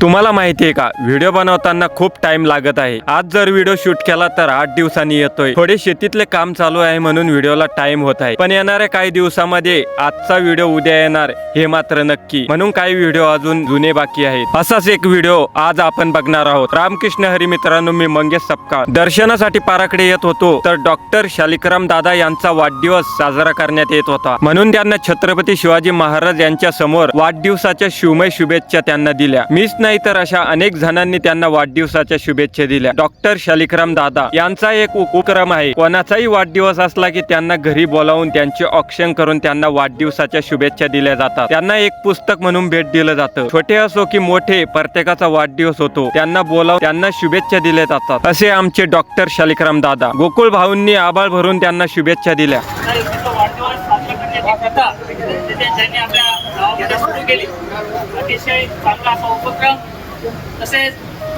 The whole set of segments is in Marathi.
तुम्हाला माहिती आहे का? व्हिडिओ बनवताना खूप टाइम लागत आहे. आज जर व्हिडिओ शूट केला तर आठ दिवसांनी येतोय. थोडे शेतीतले काम चालू आहे म्हणून व्हिडिओला टाइम होत आहे. पण येणाऱ्या काही दिवसामध्ये आजचा व्हिडिओ उद्या येणार हे मात्र नक्की. म्हणून काही व्हिडिओ अजून जुने बाकी आहेत. असाच एक व्हिडिओ आज आपण बघणार आहोत. रामकृष्ण हरी मित्रांनो मी मंगेश सपकाळ. दर्शनासाठी पाराकडे येत होतो तर डॉक्टर शालिकराम दादा यांचा वाढदिवस साजरा करण्यात येत होता. म्हणून त्यांना छत्रपती शिवाजी महाराज यांच्या समोर वाढदिवसाच्या शिवमय शुभेच्छा त्यांना दिल्या. मीच नाही तर अशा अनेक जणांनी त्यांना वाढदिवसाच्या शुभेच्छा दिल्या. डॉक्टर शालिकराम दादा यांचा एक उपक्रम आहे. कोणाचाही वाढदिवस असला की त्यांना घरी बोलावून त्यांचे ऑक्शन करून त्यांना वाढदिवसाच्या शुभेच्छा दिल्या जातात. त्यांना एक पुस्तक म्हणून भेट दिलं जातं. छोटे असो की मोठे प्रत्येकाचा वाढदिवस होतो. त्यांना बोलाव त्यांना शुभेच्छा दिल्या जातात. असे आमचे डॉक्टर शालिकराम दादा. गोकुळ भाऊंनी आबाळ भरून त्यांना शुभेच्छा दिल्या. तर त्यांचा वाढदिवस साजरा करण्याची प्रथा ते त्यांनी आपल्या गावामध्ये सुरू केली. अतिशय चांगला असा उपक्रम. तसेच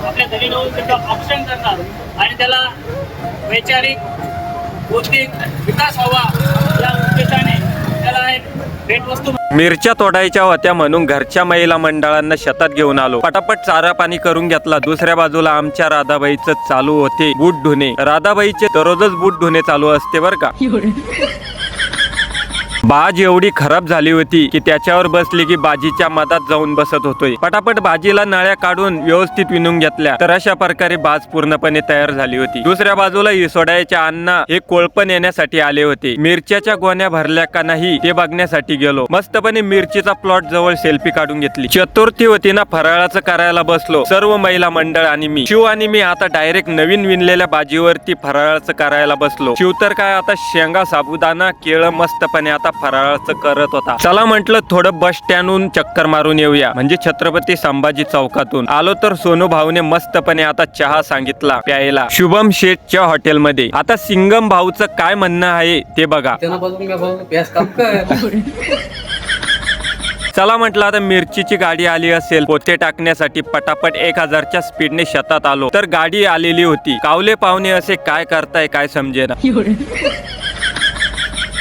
आपल्या घरी येऊन त्याचं ऑप्शन करणार आणि त्याला वैचारिक बौद्धिक विकास व्हावा या उद्देशाने त्याला एक भेटवस्तू मिरच्या तोडायच्या होत्या म्हणून घरच्या महिला मंडळांना शेतात घेऊन आलो. पटापट चारा पाणी करून घेतला. दुसऱ्या बाजूला आमच्या राधाबाईचं चालू होते बूट धुणे. राधाबाईचे दररोजच बूट धुणे चालू असते बर का? बाज एवढी खराब झाली होती की त्याच्यावर बसली की बाजीच्या मधात जाऊन बसत होतोय. पटापट बाजीला नळ्या काढून व्यवस्थित विणून घेतल्या. तर अशा प्रकारे बाज पूर्णपणे तयार झाली होती. दुसऱ्या बाजूला इसोडायच्या अण्णा हे कोळपण येण्यासाठी आले होते. मिरच्याच्या गोण्या भरल्या का नाही ते बघण्यासाठी गेलो. मस्तपणे मिरचीचा प्लॉट जवळ सेल्फी काढून घेतली. चतुर्थी होती ना फराळाचं करायला बसलो. सर्व महिला मंडळ आणि मी. शिव आणि मी आता डायरेक्ट नवीन विणलेल्या बाजीवरती फराळाचं करायला बसलो. शिव तर काय आता शेंगा साबुदाणा केळं मस्तपणे आता फराळाचं करत होता. चला म्हटलं थोडं बस स्टँडहून चक्कर मारून येऊया. म्हणजे छत्रपती संभाजी चौकातून. आलो तर सोनू भाऊने मस्तपणे आता चहा सांगितला प्यायला. शुभम शेठच्या हॉटेलमध्ये. आता सिंगम भाऊचं काय म्हणणं आहे ते बघा. चला म्हटलं आता मिरचीची गाडी आली असेल पोते टाकण्यासाठी पटापट एक हजारच्या स्पीडने शेतात आलो. तर गाडी आलेली होती. कावले पाहुणे असे काय करताय काय समजेना.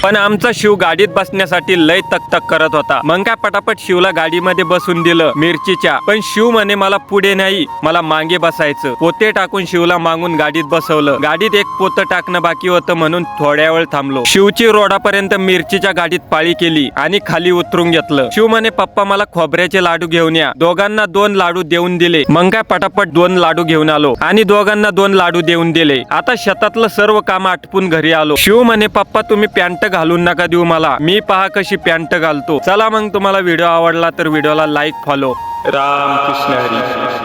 पण आमचा शिव गाडीत बसण्यासाठी लय तकतक करत होता. मग काय पटापट शिवला गाडीमध्ये बसून दिलं मिरचीच्या. पण शिव म्हणे मला पुढे नाही मला मागे बसायचं. पोते टाकून शिवला मागून गाडीत बसवलं. गाडीत एक पोतं टाकणं बाकी होतं म्हणून थोड्या वेळ थांबलो. शिवची रोडापर्यंत मिरचीच्या गाडीत पाळी केली आणि खाली उतरून घेतलं. शिव म्हणे पप्पा मला खोबऱ्याचे लाडू घेऊन या. दोघांना दोन लाडू देऊन दिले. मग काय पटापट दोन लाडू घेऊन आलो आणि दोघांना दोन लाडू देऊन दिले. आता शेतातलं सर्व काम आटपून घरी आलो. शिव म्हणे पप्पा तुम्ही पॅन्ट घालून नका देऊ मला. मी पहा कशी पॅन्ट घालतो. चला मग तुम्हाला व्हिडिओ आवडला तर व्हिडिओला लाईक फॉलो राम कृष्ण हरी.